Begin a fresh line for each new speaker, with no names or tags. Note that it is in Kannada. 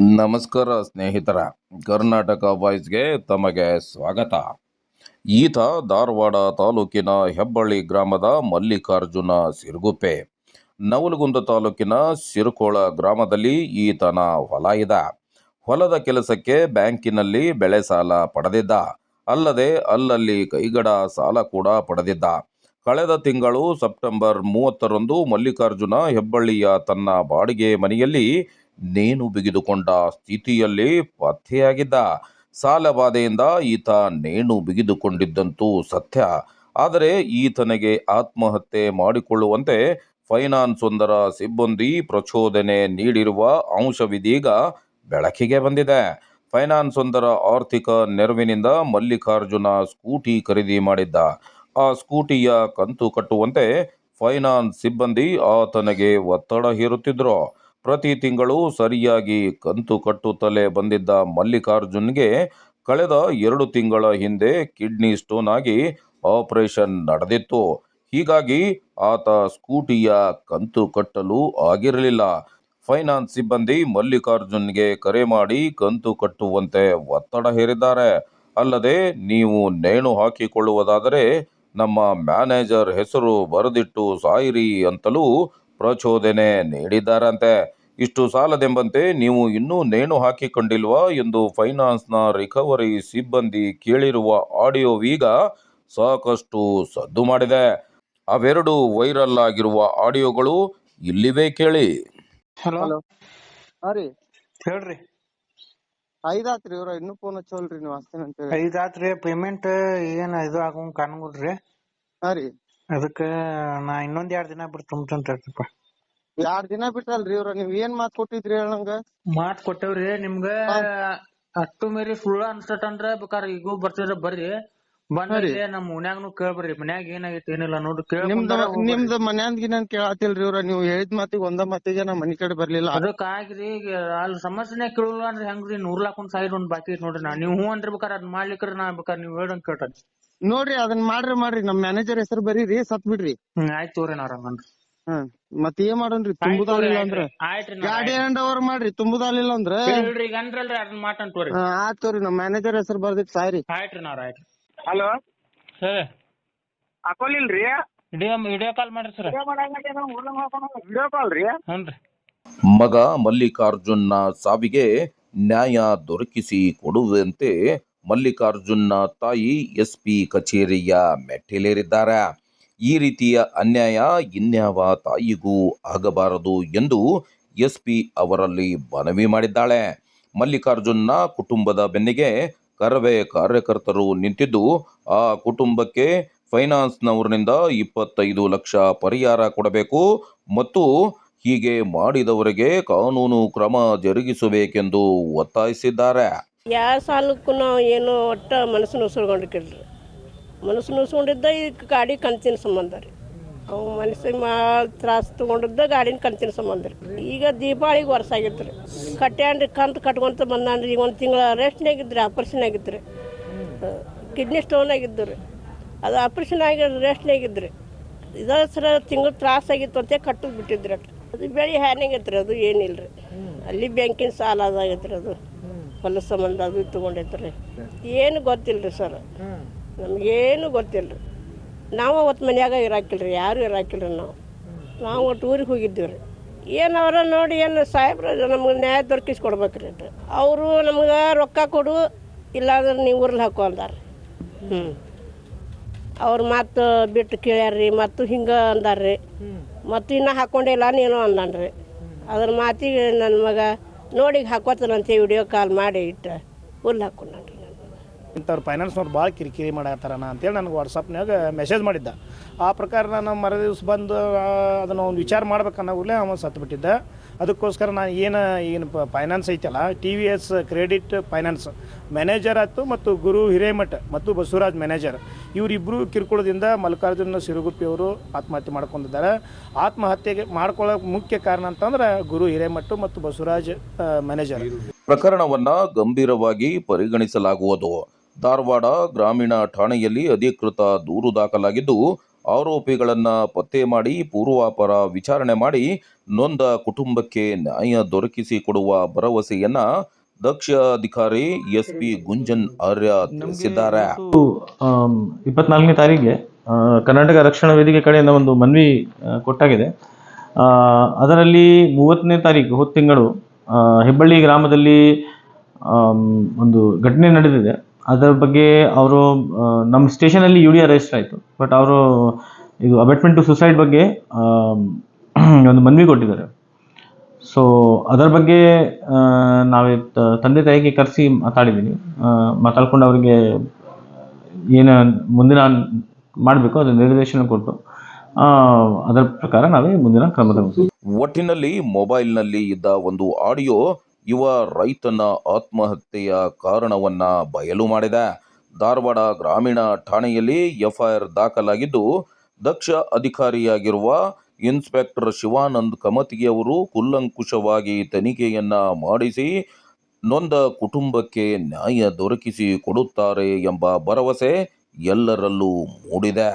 ನಮಸ್ಕಾರ ಸ್ನೇಹಿತರ, ಕರ್ನಾಟಕ ವಾಯ್ಸ್ಗೆ ತಮಗೆ ಸ್ವಾಗತ. ಈತ ಧಾರವಾಡ ತಾಲೂಕಿನ ಹೆಬ್ಬಳ್ಳಿ ಗ್ರಾಮದ ಮಲ್ಲಿಕಾರ್ಜುನ ಸಿರುಗುಪ್ಪೆ. ನವಲಗುಂದ ತಾಲೂಕಿನ ಸಿರುಕೋಳ ಗ್ರಾಮದಲ್ಲಿ ಈತನ ಹೊಲ ಇದ. ಹೊಲದ ಕೆಲಸಕ್ಕೆ ಬ್ಯಾಂಕಿನಲ್ಲಿ ಬೆಳೆ ಸಾಲ ಪಡೆದಿದ್ದ. ಅಲ್ಲದೆ ಅಲ್ಲಲ್ಲಿ ಕೈಗಡ ಸಾಲ ಕೂಡ ಪಡೆದಿದ್ದ. ಕಳೆದ ತಿಂಗಳು ಸೆಪ್ಟೆಂಬರ್ ಮೂವತ್ತರಂದು ಮಲ್ಲಿಕಾರ್ಜುನ ಹೆಬ್ಬಳ್ಳಿಯ ತನ್ನ ಬಾಡಿಗೆ ಮನೆಯಲ್ಲಿ ನೇಣು ಬಿಗಿದುಕೊಂಡ ಸ್ಥಿತಿಯಲ್ಲಿ ಪತ್ತೆಯಾಗಿದ್ದ ಸಾಲಬಾಧೆಯಿಂದ ಈತ ನೇಣು ಬಿಗಿದುಕೊಂಡಿದ್ದಂತೂ ಸತ್ಯ. ಆದರೆ ಈತನಿಗೆ ಆತ್ಮಹತ್ಯೆ ಮಾಡಿಕೊಳ್ಳುವಂತೆ ಫೈನಾನ್ಸ್ ಒಂದರ ಸಿಬ್ಬಂದಿ ಪ್ರಚೋದನೆ ನೀಡಿರುವ ಅಂಶವಿದೀಗ ಬೆಳಕಿಗೆ ಬಂದಿದೆ. ಫೈನಾನ್ಸ್ ಒಂದರ ಆರ್ಥಿಕ ನೆರವಿನಿಂದ ಮಲ್ಲಿಕಾರ್ಜುನ ಸ್ಕೂಟಿ ಖರೀದಿ ಮಾಡಿದ್ದ. ಆ ಸ್ಕೂಟಿಯ ಕಂತು ಕಟ್ಟುವಂತೆ ಫೈನಾನ್ಸ್ ಸಿಬ್ಬಂದಿ ಆತನಿಗೆ ಒತ್ತಡ ಹೇರುತ್ತಿದ್ರು. ಪ್ರತಿ ತಿಂಗಳು ಸರಿಯಾಗಿ ಕಂತು ಕಟ್ಟುತ್ತಲೇ ಬಂದಿದ್ದ ಮಲ್ಲಿಕಾರ್ಜುನ್ಗೆ ಕಳೆದ ಎರಡು ತಿಂಗಳ ಹಿಂದೆ ಕಿಡ್ನಿ ಸ್ಟೋನ್ ಆಗಿ ಆಪರೇಷನ್ ನಡೆದಿತ್ತು. ಹೀಗಾಗಿ ಆತ ಸ್ಕೂಟಿಯ ಕಂತು ಕಟ್ಟಲು ಆಗಿರಲಿಲ್ಲ. ಫೈನಾನ್ಸ್ ಸಿಬ್ಬಂದಿ ಮಲ್ಲಿಕಾರ್ಜುನ್ಗೆ ಕರೆ ಮಾಡಿ ಕಂತು ಕಟ್ಟುವಂತೆ ಒತ್ತಡ ಹೇರಿದ್ದಾರೆ. ಅಲ್ಲದೆ ನೀವು ನೇಣು ಹಾಕಿಕೊಳ್ಳುವುದಾದರೆ ನಮ್ಮ ಮ್ಯಾನೇಜರ್ ಹೆಸರು ಬರೆದಿಟ್ಟು ಸಾಯಿರಿ ಅಂತಲೂ ಪ್ರಚೋದನೆ ನೀಡಿದ್ದಾರಂತೆ. ಇಷ್ಟು ಸಾಲದೆಂಬಂತೆ ನೀವು ಇನ್ನೂ ನೇಣು ಹಾಕಿಕೊಂಡಿಲ್ವಾ ಎಂದು ಫೈನಾನ್ಸ್ನ ರಿಕವರಿ ಸಿಬ್ಬಂದಿ ಕೇಳಿರುವ ಆಡಿಯೋವೀಗ ಸಾಕಷ್ಟು ಸದ್ದು ಮಾಡಿದೆ. ಅವೆರಡು ವೈರಲ್ ಆಗಿರುವ ಆಡಿಯೋಗಳು ಇಲ್ಲಿವೆ ಕೇಳಿ.
ಹಲೋ.
ರೀ.
ಹೇಳ್ರಿ.
ಐದಾತ್ರಿ ಇವ್ರ ಇನ್ನೂ ಫೋನ್ ಹಚ್ಚೋಲ್ರಿ ನೀವು ಹಚ್ತೇನೆ ಅಂತ ಹೇಳಿ
ಐದ್ ಆತ್ರಿ ಪೇಮೆಂಟ್ ಏನ್ ಇದು ಆಗಂಗ್ ಕಾಣಂಗಿಲ್ರಿ?
ಹಾ ರೀ.
ಅದಕ್ಕ ನಾ ಇನ್ನೊಂದ್ ಎರಡ್ ದಿನ ಬಿಟ್ಟು ತುಂಬ್ತಂತಪ್ಪ
ಎರಡ್ ದಿನ ಬಿಟ್ಟಲ್ರಿ ಇವ್ರ ನೀವ್ ಏನ್ ಮಾತ್ ಕೊಟ್ಟಿದ್ರಿ ಹೇಳ ನಂಗ
ಮಾತ್ ಕೊಟ್ಟೇವ್ರಿ ನಿಮ್ಗ ಅಷ್ಟು ಮೇರಿ ಸುಳ್ಳ ಅನ್ಸತ್ತಂದ್ರ ಬೇಕಾರ ಈಗ ಬರ್ತಿದ್ರ ಬರ್ರಿ. ಬಂದ್ರಿ ನಮ್ ಮನ್ಯಾಗನು ಕೇಳ್ಬರ್ರಿ ಮನ್ಯಾಗ ಏನಾಗೈತಿ ಏನಿಲ್ಲ ನೋಡ್ರಿ
ನಿಮ್ದ ನಿಮ್ದ ಮನ್ಯಾಂದ್ ಗಿನ್ಯಾನ್ ಕೇಳಾತಿಲ್ರಿ ಇವ್ರ ನೀವ್ ಹೇಳಿದ್ ಮಾತಿಗೆ ಒಂದ ಮಾತಿಗೆ ನಾ ಮನಿ ಕಡೆ ಬರ್ಲಿಲ್ಲ.
ಅದಕ್ಕ ಆಗ್ರಿ ಈಗ ಅಲ್ಲಿ ಸಮಸ್ಯೆನೆ ಕೇಳಲ್ಲ ಅಂದ್ರೆ ಹೆಂಗ್ರಿ ನೂರ್ ಲಾಕ್ ಒಂದ್ ಸಾವಿರ ಒಂದ್ ಬಾಕಿ ಐತ್ ನೋಡ್ರಿ ನಾ. ನೀವು ಹ್ಞೂ ಅಂದ್ರ ಬೇಕಾರ ಅದ್ ಮಾಡ್ಲಿಕ್ರ ನಾ ಬೇಕಾರ ನೀವ್ ಹೇಳ್ದಂಗ್ ಕೇಳ್ತಾನೆ.
ನೋಡ್ರಿ ಅದನ್ನ ಮಾಡ್ರಿ ಮಾಡ್ರಿ. ನಮ್ ಮ್ಯಾನೇಜರ್ ಹೆಸರು ಬರೀರಿ ಸತ್ ಬಿಡ್ರಿ.
ಹ್ಮ್ ಆಯ್ತ್ ಹಂಗಂದ್ರ
ಹ್ಮ್ ಮತ್ ಏನ್ ಮಾಡೋಣ್ರಿ? ತುಂಬುದಾಲಿಲ್ಲ ಅಂದ್ರೆ?
ಆಯ್ತ್ರಿ
ಗಾಡಿ ಹ್ಯಾಂಡ್ ಓವರ್ ಮಾಡ್ರಿ ತುಂಬುದಾಲಿಲ್ಲ ಅಂದ್ರ?
ಹೇಳ್ರಿ ಈಗ ಅಂದ್ರಲ್ರಿ ಅದನ್ನ ಮಾತಂತ ತೋರಿ.
ಹಾ, ಆತ್ ತೋರಿ ನಮ್ ಮ್ಯಾನೇಜರ್ ಹೆಸರು ಬರ್ದಿಟ್ ಸಾಯ್ರಿ.
ಆಯ್ತ್ರಿ ನಾರ ಆಯ್ತ್ರಿ
ಹಲೋ?
ಸರ್.
ಹಾಕೊಲಿಲ್ರಿ
ವಿಡಿಯೋ ವಿಡಿಯೋ ಕಾಲ್ ಮಾಡ್ರಿ ಸರ್.
ವಿಡಿಯೋ ಕಾಲ್ ರೀ?
ಹ್ಞೂನ್ರಿ
ಮಗ ಮಲ್ಲಿಕಾರ್ಜುನ್ನ ಸಾವಿಗೆ ನ್ಯಾಯ ದೊರಕಿಸಿ ಕೊಡುವಂತೆ ಮಲ್ಲಿಕಾರ್ಜುನ್ನ ತಾಯಿ ಎಸ್ ಪಿ ಕಚೇರಿಯ ಮೆಟ್ಟಿಲೇರಿದ್ದಾರೆ. ಈ ರೀತಿಯ ಅನ್ಯಾಯ ಇನ್ಯಾವ ತಾಯಿಗೂ ಆಗಬಾರದು ಎಂದು ಎಸ್ ಪಿ ಅವರಲ್ಲಿ ಮನವಿ ಮಾಡಿದ್ದಾಳೆ. ಮಲ್ಲಿಕಾರ್ಜುನ್ನ ಕುಟುಂಬದ ಬೆನ್ನಿಗೆ ಕರವೇ ಕಾರ್ಯಕರ್ತರು ನಿಂತಿದ್ದು, ಆ ಕುಟುಂಬಕ್ಕೆ ಫೈನಾನ್ಸ್ನವರಿನಿಂದ ಇಪ್ಪತ್ತೈದು ಲಕ್ಷ ಪರಿಹಾರ ಕೊಡಬೇಕು ಮತ್ತು ಹೀಗೆ ಮಾಡಿದವರಿಗೆ ಕಾನೂನು ಕ್ರಮ ಜರುಗಿಸಬೇಕೆಂದು ಒತ್ತಾಯಿಸಿದ್ದಾರೆ.
ಯಾವ ಸಾಲಕ್ಕೂ ನಾವು ಏನು ಒಟ್ಟು ಮನಸ್ಸು ಕೇಳ್ರಿ ಮನಸ್ಸು ನುಸ್ಕೊಂಡಿದ್ದ ಈ ಗಾಡಿ ಕಂತಿನ ಸಂಬಂಧ ರೀ. ಅವು ಮನಸ್ಸಿಗೆ ಮಾ ತ್ರಾಸು ತೊಗೊಂಡಿದ್ದ ಗಾಡಿನ ಕಂತಿನ ಸಂಬಂಧ ರೀ. ಈಗ ದೀಪಾವಳಿಗೆ ವರ್ಷ ಆಗಿತ್ತು ರೀ. ಕಟ್ಟ್ಯಾನ್ರಿ ಕಂತು ಕಟ್ಕೊಂತ ಬಂದಾನ್ರಿ. ಈಗ ಒಂದು ತಿಂಗಳ ರೆಸ್ಟ್ನಾಗಿದ್ರಿ ಆಪರೇಷನ್ ಆಗಿತ್ತು ರೀ. ಕಿಡ್ನಿ ಸ್ಟೋನ್ ಆಗಿದ್ದು ರೀ. ಅದು ಆಪರೇಷನ್ ಆಗಿ ರೆಸ್ಟ್ ರೀ. ಇದ ಸರ ತಿಂಗಳು ತ್ರಾಸ ಆಗಿತ್ತು ಅಂತ ಕಟ್ಟೋದು ಬಿಟ್ಟಿದ್ರಿ ಅದು ಬೆಳೆ ಹಾನಿಗೈತ್ರಿ ಅದು ಏನಿಲ್ಲ ರೀ. ಅಲ್ಲಿ ಬ್ಯಾಂಕಿನ ಸಾಲ ಅದಾಗೈತ್ರಿ ಅದು. ಹೊಲ ಸಂಬಂಧ ಅದು ತೊಗೊಂಡೈತ್ರಿ ಏನು ಗೊತ್ತಿಲ್ಲ ರೀ ಸರ್ ನಮಗೇನು ಗೊತ್ತಿಲ್ಲ ರೀ ನಾವು ಅವತ್ತು ಮನ್ಯಾಗ ಇರಾಕಿಲ್ಲ ರೀ ಯಾರು ಇರಾಕಿಲ್ಲ ರೀ ನಾವು ನಾವು ಒಟ್ಟು ಊರಿಗೆ ಹೋಗಿದ್ದೀವಿ ರೀ ಏನು ಅವರ ನೋಡಿ ಏನು ಸಾಹೇಬ್ರ ನಮ್ಗೆ ನ್ಯಾಯ ದೊರಕಿಸಿ ಕೊಡ್ಬೇಕ್ರಿ ಅಂತ ಅವರು ನಮ್ಗೆ ರೊಕ್ಕ ಕೊಡು ಇಲ್ಲಾಂದ್ರೆ ನೀವು ಊರಲ್ಲಿ ಹಾಕೋ ಅಂದಾರ. ಹ್ಞೂ ಅವ್ರ ಮಾತು ಬಿಟ್ಟು ಕೇಳ್ಯಾರ್ರಿ ಮತ್ತು ಹಿಂಗೆ ಅಂದಾರ್ರಿ. ಮತ್ತು ಇನ್ನೂ ಹಾಕೊಂಡಿಲ್ಲ ನೀನು ಅಂದಾನ್ರಿ. ಅದ್ರ ಮಾತಿಗೆ ನನ್ನ ಮಗ ನೋಡಿ ಹಾಕೋತಾನಂತೆ ವಿಡಿಯೋ ಕಾಲ್ ಮಾಡಿ ಇಟ್ಟು ಹುಲ್ಲು ಹಾಕೊಂಡ್ರಿ
ಇಂಥವ್ರು ಫೈನಾನ್ಸ್ನವ್ರು ಭಾಳ ಕಿರಿಕಿರಿ ಮಾಡತ್ತಾರಣ ಅಂತೇಳಿ ನನಗೆ ವಾಟ್ಸಪ್ನಾಗ ಮೆಸೇಜ್ ಮಾಡಿದ್ದ. ಆ ಪ್ರಕಾರ ನಾನು ಮರ ದಿವ್ಸ ಬಂದು ಅದನ್ನು ಅದನ್ನ ಒಂದು ವಿಚಾರ ಮಾಡ್ಬೇಕನ್ನೋಗಲೇ ಅವನು ಸತ್ತು ಬಿಟ್ಟಿದ್ದ ಅದಕ್ಕೋಸ್ಕರ ನಾನು ಏನು ಏನು ಫೈನಾನ್ಸ್ ಐತಲ್ಲ T V S credit finance manager ಆಯಿತು ಮತ್ತು ಗುರು ಹಿರೇಮಠ ಮತ್ತು ಬಸವರಾಜ್ ಮ್ಯಾನೇಜರ್ ಇವರಿಬ್ಬರು ಕಿರುಕುಳದಿಂದ ಮಲ್ಲಿಕಾರ್ಜುನ ಸಿರುಗುಪ್ಪಿ ಅವರು ಆತ್ಮಹತ್ಯೆ ಮಾಡ್ಕೊಂಡಿದ್ದಾರೆ. ಆತ್ಮಹತ್ಯೆಗೆ ಮಾಡ್ಕೊಳ್ಳೋಕೆ ಮುಖ್ಯ ಕಾರಣ ಅಂತಂದ್ರೆ ಗುರು ಹಿರೇಮಠ ಮತ್ತು ಬಸವರಾಜ್ ಮ್ಯಾನೇಜರ್
ಪ್ರಕರಣವನ್ನು ಗಂಭೀರವಾಗಿ ಪರಿಗಣಿಸಲಾಗುವುದು. ಧಾರವಾಡ ಗ್ರಾಮೀಣ ಠಾಣೆಯಲ್ಲಿ ಅಧಿಕೃತ ದೂರು ದಾಖಲಾಗಿದ್ದು ಆರೋಪಿಗಳನ್ನು ಪತ್ತೆ ಮಾಡಿ ಪೂರ್ವಾಪರ ವಿಚಾರಣೆ ಮಾಡಿ ನೊಂದ ಕುಟುಂಬಕ್ಕೆ ನ್ಯಾಯ ದೊರಕಿಸಿ ಕೊಡುವ ಭರವಸೆಯನ್ನ ದಕ್ಷ ಅಧಿಕಾರಿ ಎಸ್ ಪಿ ಗುಂಜನ್ ಆರ್ಯ ತಿಳಿಸಿದ್ದಾರೆ.
ಇಪ್ಪತ್ನಾಲ್ಕನೇ ತಾರೀಕಿಗೆ ಕರ್ನಾಟಕ ರಕ್ಷಣಾ ವೇದಿಕೆ ಕಡೆಯಿಂದ ಒಂದು ಮನವಿ ಕೊಟ್ಟಾಗಿದೆ. ಅದರಲ್ಲಿ ಮೂವತ್ತನೇ ತಾರೀಕು ಹೋದ ತಿಂಗಳು ಹೆಬ್ಬಳ್ಳಿ ಗ್ರಾಮದಲ್ಲಿ ಒಂದು ಘಟನೆ ನಡೆದಿದೆ. ಅದರ ಬಗ್ಗೆ ಅವರು ನಮ್ಮ ಸ್ಟೇಷನಲ್ಲಿ ಯು ಡಿ ರಿಜಿಸ್ಟರ್ ಆಯಿತು. ಬಟ್ ಅವರು, ಇದು ಅಬೆಟ್ಮೆಂಟ್ ಟು ಸುಸೈಡ್ ಬಗ್ಗೆ ಒಂದು ಮನವಿ ಕೊಟ್ಟಿದ್ದಾರೆ. ಸೊ ಅದರ ಬಗ್ಗೆ ನಾವೇ ತಂದೆ ತಾಯಿಗೆ ಕರೆಸಿ ಮಾತಾಡಿದ್ದೀನಿ ಮಾತಾಡ್ಕೊಂಡು ಅವರಿಗೆ ಏನು ಮುಂದಿನ ಮಾಡಬೇಕು ಅದರ ನಿರ್ದೇಶನ ಕೊಟ್ಟು ಅದರ ಪ್ರಕಾರ ನಾವೇ ಮುಂದಿನ ಕ್ರಮ ತಗೊಳ್ತೀವಿ
ಒಟ್ಟಿನಲ್ಲಿ ಮೊಬೈಲ್ನಲ್ಲಿ ಇದ್ದ ಒಂದು ಆಡಿಯೋ ಯುವ ರೈತನ ಆತ್ಮಹತ್ಯೆಯ ಕಾರಣವನ್ನ ಬಯಲು ಮಾಡಿದೆ ಧಾರವಾಡ ಗ್ರಾಮೀಣ ಠಾಣೆಯಲ್ಲಿ ಎಫ್ಐಆರ್ ದಾಖಲಾಗಿದ್ದು, ದಕ್ಷ ಅಧಿಕಾರಿಯಾಗಿರುವ ಇನ್ಸ್ಪೆಕ್ಟರ್ ಶಿವಾನಂದ್ ಕಮತಿಗೆ ಅವರು ಕೂಲಂಕುಷವಾಗಿ ತನಿಖೆಯನ್ನ ಮಾಡಿಸಿ, ನೊಂದ ಕುಟುಂಬಕ್ಕೆ ನ್ಯಾಯ ದೊರಕಿಸಿ ಕೊಡುತ್ತಾರೆ ಎಂಬ ಭರವಸೆ ಎಲ್ಲರಲ್ಲೂ ಮೂಡಿದೆ.